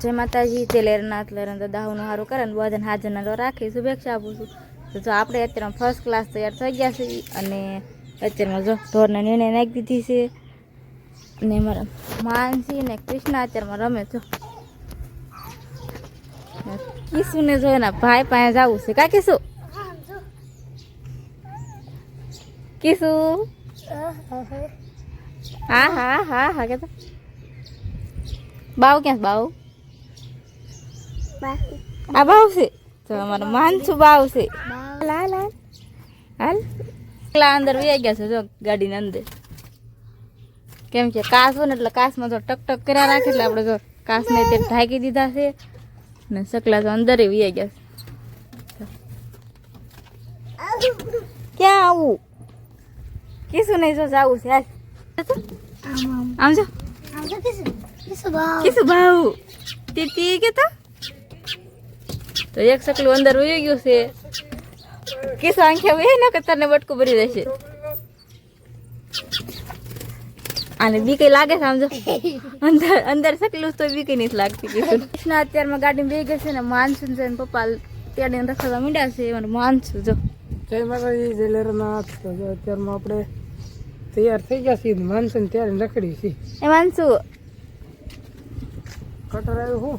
જય માતાજી તેલેરના અત્યારે દાહોનું સારું કરે ને બધાને હાજરના રાખી શુભેચ્છા આપું છું. તો જો આપણે અત્યારે ફર્સ્ટ ક્લાસ તૈયાર થઈ ગયા છે અને અત્યારમાં જો ઢોરને નિર્ણય નાખી દીધી છે. અને મારા માનસી ને કૃષ્ણ અત્યારમાં રમે છો. કિશુને જો એના ભાઈ પાસે જવું છે. કા કિશુ કીશું હા હા હા હા કે બાવ ક્યાં બાવ? આ બાવ છે તો અમારો માનસુ બાવ છે લાલ હાલ હાલ પેલા અંદર વહી ગયા છે જો ગાડીની અંદર કેમ કે કાસ હોય ને એટલે કાસમાં જો ટક ટક કર્યા રાખે એટલે આપણે જો કાસને તે ઢાંકી દીધા છે ને સકલા તો અંદર વહી ગયા છે ક્યાં આવું કીશું નહીં જો જાવું છે હાલ આમ જો કીશું ભાવ તીતી કે તો એક સકલું અંદર વહી ગયું છે. કીશું આંખે વહી ને કે તને બટકું ભરી દેશે. અને બી કઈ લાગે છે આમ અંદર અંદર સકલું તો બી કઈ નથી લાગતી કીશું કૃષ્ણ અત્યારમાં ગાડી બે ગઈ છે ને માનસુન છે ને પપ્પા તેડીને રખડવા માંડ્યા છે એમાં માનસું જો. જય માતાજી જય લેરનાથ અત્યારમાં આપણે તૈયાર થઈ ગયા છીએ માનસુન ત્યારે રખડી છીએ. એ માનસુ. કટર આવ્યું હું?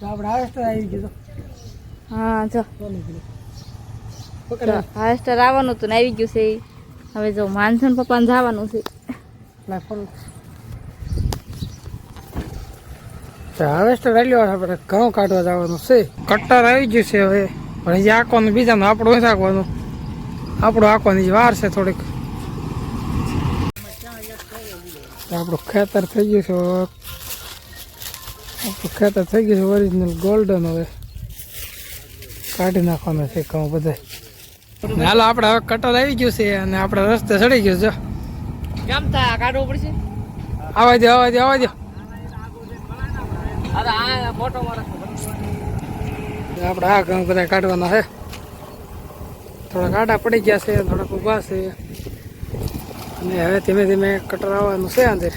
તો આપણે આવે તો આવી ગયું હા જો. હાસ્ટર આવવાનું હતું ને આવી ગયું છે હવે જો માનસન પપ્પાને જવાનું છે. હાવેસ્ટર રાલ્યો આપણે ઘઉં કાઢવા જવાનું છે. કટ્ટર આવી ગયું છે હવે. પણ હજી આંકવાનું બીજાનું આપણું નથી આંકવાનું આપણું આંકવાની વાર છે થોડીક. આપણું ખેતર થઈ ગયું છે આપણું ખેતર થઈ ગયું છે ઓરિજિનલ ગોલ્ડન હવે. કાઢી નાખવાનું છે કહું બધા હાલો આપણે હવે કટર આવી ગયું છે અને આપણે રસ્તે ચડી ગયું છે. કેમ થાય? કાઢવું પડશે? આવા દો આવા દો આવા દો અરે આ આપણે આ ઘઉં બધા કાઢવાના છે. થોડાક આડા પડી ગયા છે થોડાક ઊભા છે. અને હવે ધીમે ધીમે કટર આવવાનું છે અંદર.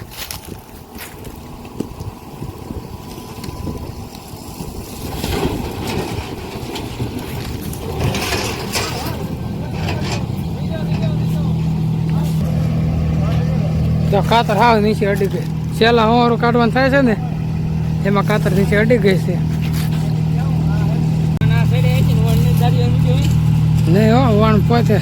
જો કાતર હાવ નીચે અડી ગઈ. છેલ્લા હોવારું કાઢવાનું થાય છે ને એમાં કાતર નીચે અડી ગઈ છે. નહીં હો વણ પોતે.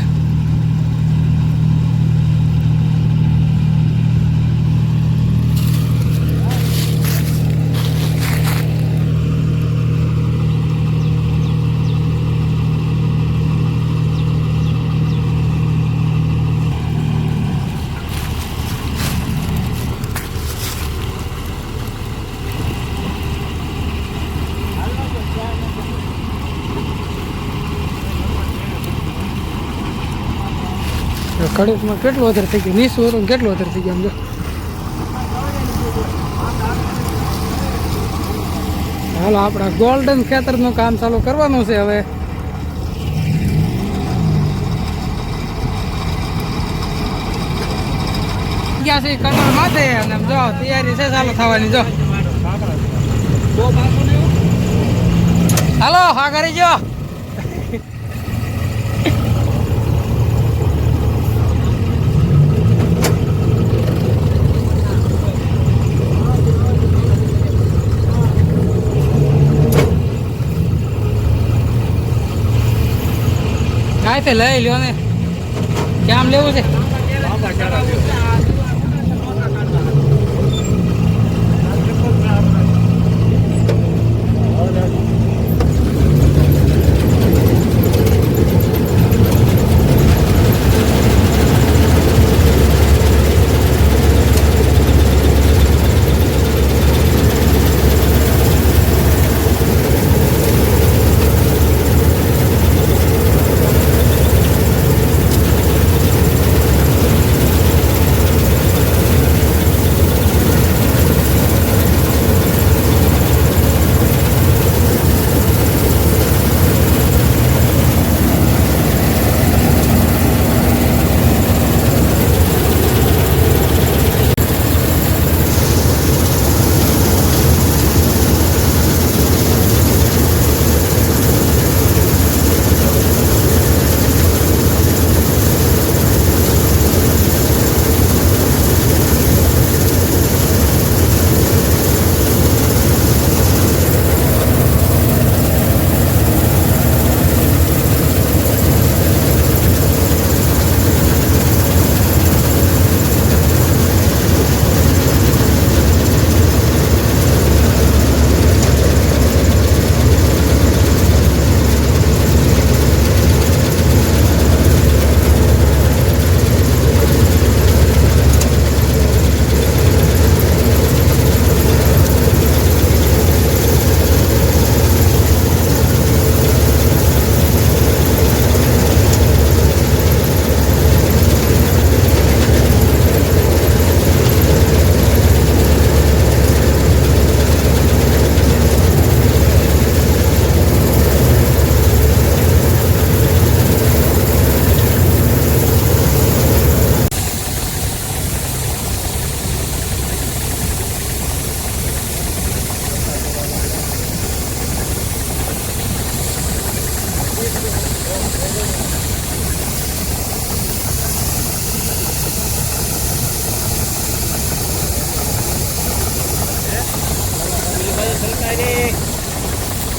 કડકમાં કેટલું વધારે થઈ ગયું? નીસું હતું કેટલો વધારે થઈ ગયો? જો. હાલો, આપણા ગોલ્ડન ખેતરનું કામ ચાલુ કરવાનું છે હવે. ગયા છે કટર માથે અને જો, તૈયારી છે ચાલુ થવાની, જો. હાલો, હા, કરી જો કાંઈ લઈ લ્યો ને. કેમ લેવું છે?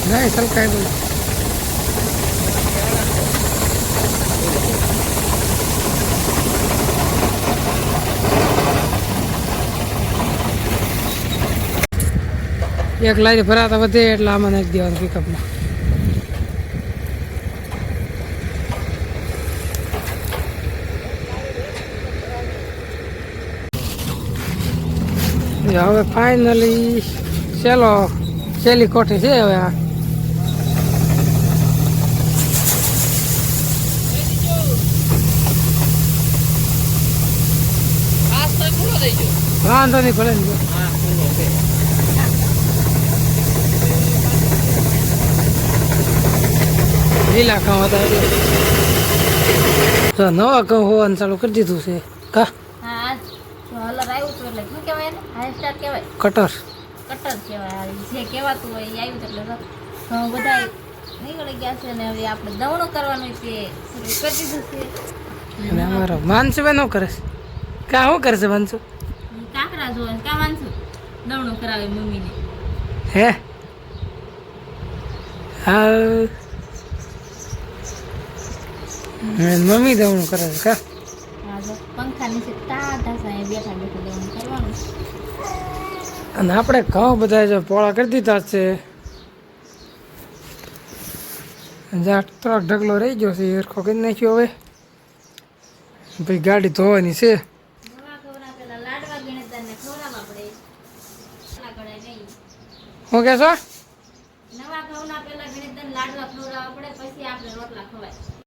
નહીં સલકાય બોલ એક લારી ભરાતા વધે એટલે આમાં નાખી દેવાનું પિકઅપમાં હવે ફાઇનલી સેલો ચેલી કોઠી છે હવે આ ખાસ તો ખુલ્લો થઈ ગયો વાંધો નહીં ભલે લીલા ઘઉં હતા તો નવા ઘઉં હોવાનું ચાલુ કરી દીધું છે. કા? હા જો આવ્યું હતું એટલે શું કહેવાય ને હાઈ કહેવાય. કટર. કટર કહેવાય. જે કહેવાતું હોય એ આવ્યું એટલે ઘઉં બધા નીકળી ગયા છે ને હવે આપણે દવણું કરવાનું છે. કરી દીધું છે. માનસુભાઈ ન કરે કા શું કરે છે જોવે કાં દવણું કરાવે મમ્મીને. હે? હા મમ્મી દવણું કરે છે કા પંખા નીચે ટાઢા સાંય બેઠા બેઠા દવણું કરવાનું. અને આપણે ઘઉં બધા જો પોળા કરી દીધા છે. જ્યાં ટ્રક ઢગલો રહી ગયો છે એરખો કરી નાખ્યો હવે. ભાઈ ગાડી ધોવાની છે નવા ખવડા પેલા લાડવા ગણેતર ને ખવડાવવા પડે ના કરાય નહીં શું કહેશો નવા